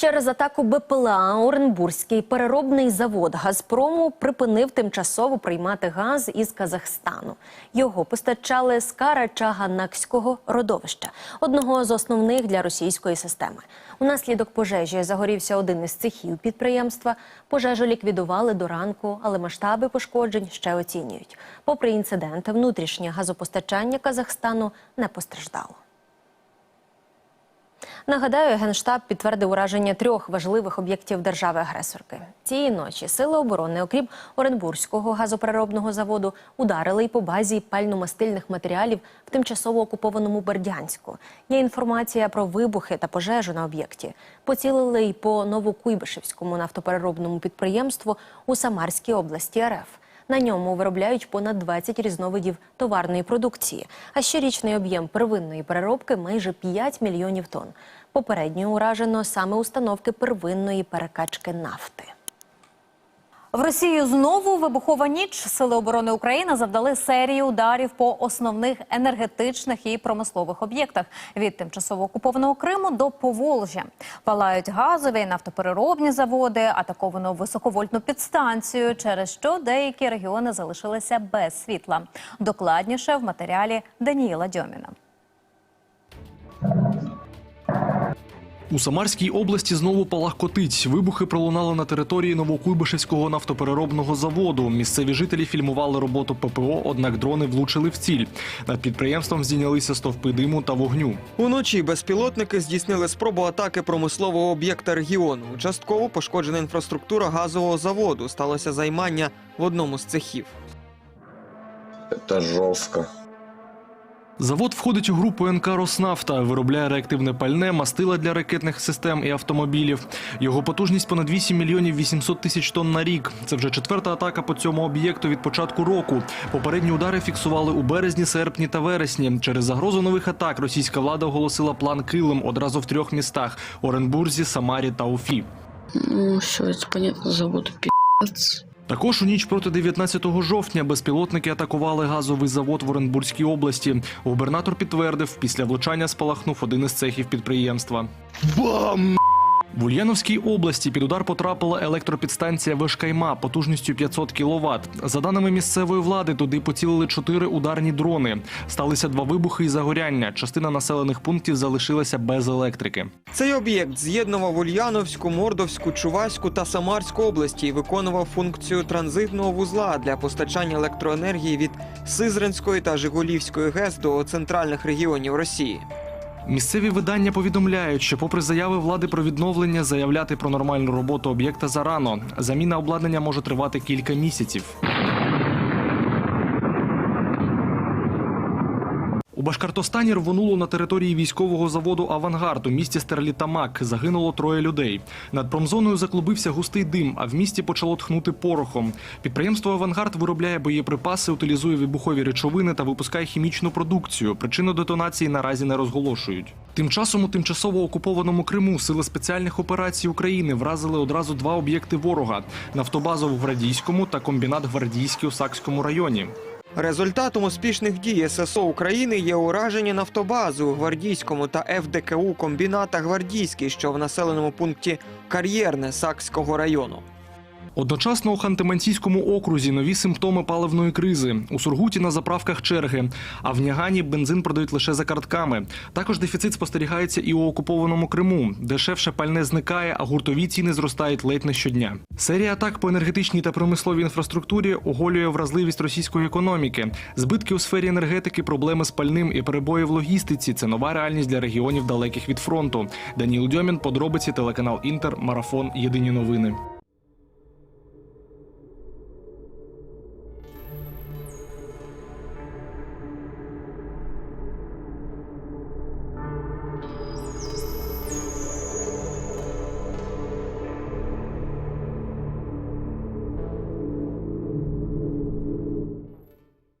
Через атаку БПЛА Оренбурзький переробний завод Газпрому припинив тимчасово приймати газ із Казахстану. Його постачали з Карачаганакського родовища, одного з основних для російської системи. Унаслідок пожежі загорівся один із цехів підприємства. Пожежу ліквідували до ранку, але масштаби пошкоджень ще оцінюють. Попри інцидент, внутрішнє газопостачання Казахстану не постраждало. Нагадаю, генштаб підтвердив ураження трьох важливих об'єктів держави-агресорки. Цієї ночі сили оборони, окрім Оренбурзького газопереробного заводу, ударили й по базі пально-мастильних матеріалів в тимчасово окупованому Бердянську. Є інформація про вибухи та пожежу на об'єкті. Поцілили й по Новокуйбишевському нафтопереробному підприємству у Самарській області РФ. На ньому виробляють понад 20 різновидів товарної продукції, а щорічний об'єм первинної переробки майже 5 мільйонів тонн. Попередньо уражено саме установки первинної перекачки нафти. В Росію знову вибухова ніч. Сили оборони України завдали серію ударів по основних енергетичних і промислових об'єктах від тимчасово окупованого Криму до Поволжя. Палають газові і нафтопереробні заводи, атаковано високовольтну підстанцію, через що деякі регіони залишилися без світла. Докладніше в матеріалі Даніїла Дьоміна. У Самарській області знову палахкотить. Вибухи пролунали на території Новокуйбишевського нафтопереробного заводу. Місцеві жителі фільмували роботу ППО, однак дрони влучили в ціль. Над підприємством здійнялися стовпи диму та вогню. Уночі безпілотники здійснили спробу атаки промислового об'єкта регіону. Частково пошкоджена інфраструктура газового заводу. Сталося займання в одному з цехів. Это жестко. Завод входить у групу НК «Роснафта», виробляє реактивне пальне, мастила для ракетних систем і автомобілів. Його потужність понад 8 мільйонів 800 тисяч тонн на рік. Це вже четверта атака по цьому об'єкту від початку року. Попередні удари фіксували у березні, серпні та вересні. Через загрозу нових атак російська влада оголосила план Килим одразу в трьох містах – Оренбурзі, Самарі та Уфі. Ну, все, это понятно, завод пи***ц. Також у ніч проти 19 жовтня безпілотники атакували газовий завод в Оренбурзькій області. Губернатор підтвердив, після влучання спалахнув один із цехів підприємства. Бам! В Ульяновській області під удар потрапила електропідстанція Вишкайма потужністю 500 кВт. За даними місцевої влади, туди поцілили чотири ударні дрони. Сталися два вибухи і загоряння. Частина населених пунктів залишилася без електрики. Цей об'єкт з'єднував Ульяновську, Мордовську, Чуваську та Самарську області і виконував функцію транзитного вузла для постачання електроенергії від Сизринської та Жигулівської ГЕС до центральних регіонів Росії. Місцеві видання повідомляють, що, попри заяви влади про відновлення, заявляти про нормальну роботу об'єкта зарано. Заміна обладнання може тривати кілька місяців. У Башкортостані рвонуло на території військового заводу Авангард у місті Стерлітамак. Загинуло троє людей. Над промзоною заклубився густий дим, а в місті почало тхнути порохом. Підприємство Авангард виробляє боєприпаси, утилізує вибухові речовини та випускає хімічну продукцію. Причину детонації наразі не розголошують. Тим часом у тимчасово окупованому Криму сили спеціальних операцій України вразили одразу два об'єкти ворога: нафтобазу в Гвардійському та комбінат Гвардійський у Сакському районі. Результатом успішних дій ССО України є ураження нафтобази у Гвардійському та ФДКУ комбіната Гвардійський, що в населеному пункті Кар'єрне Сакського району. Одночасно у Ханти-Мансійському окрузі нові симптоми паливної кризи. У Сургуті на заправках черги, а в Нягані бензин продають лише за картками. Також дефіцит спостерігається і у окупованому Криму. Дешевше пальне зникає, а гуртові ціни зростають ледь не щодня. Серія атак по енергетичній та промисловій інфраструктурі оголює вразливість російської економіки. Збитки у сфері енергетики, проблеми з пальним і перебої в логістиці це нова реальність для регіонів далеких від фронту. Даніл Дьомін, подробиці, телеканал Інтер, марафон. Єдині новини.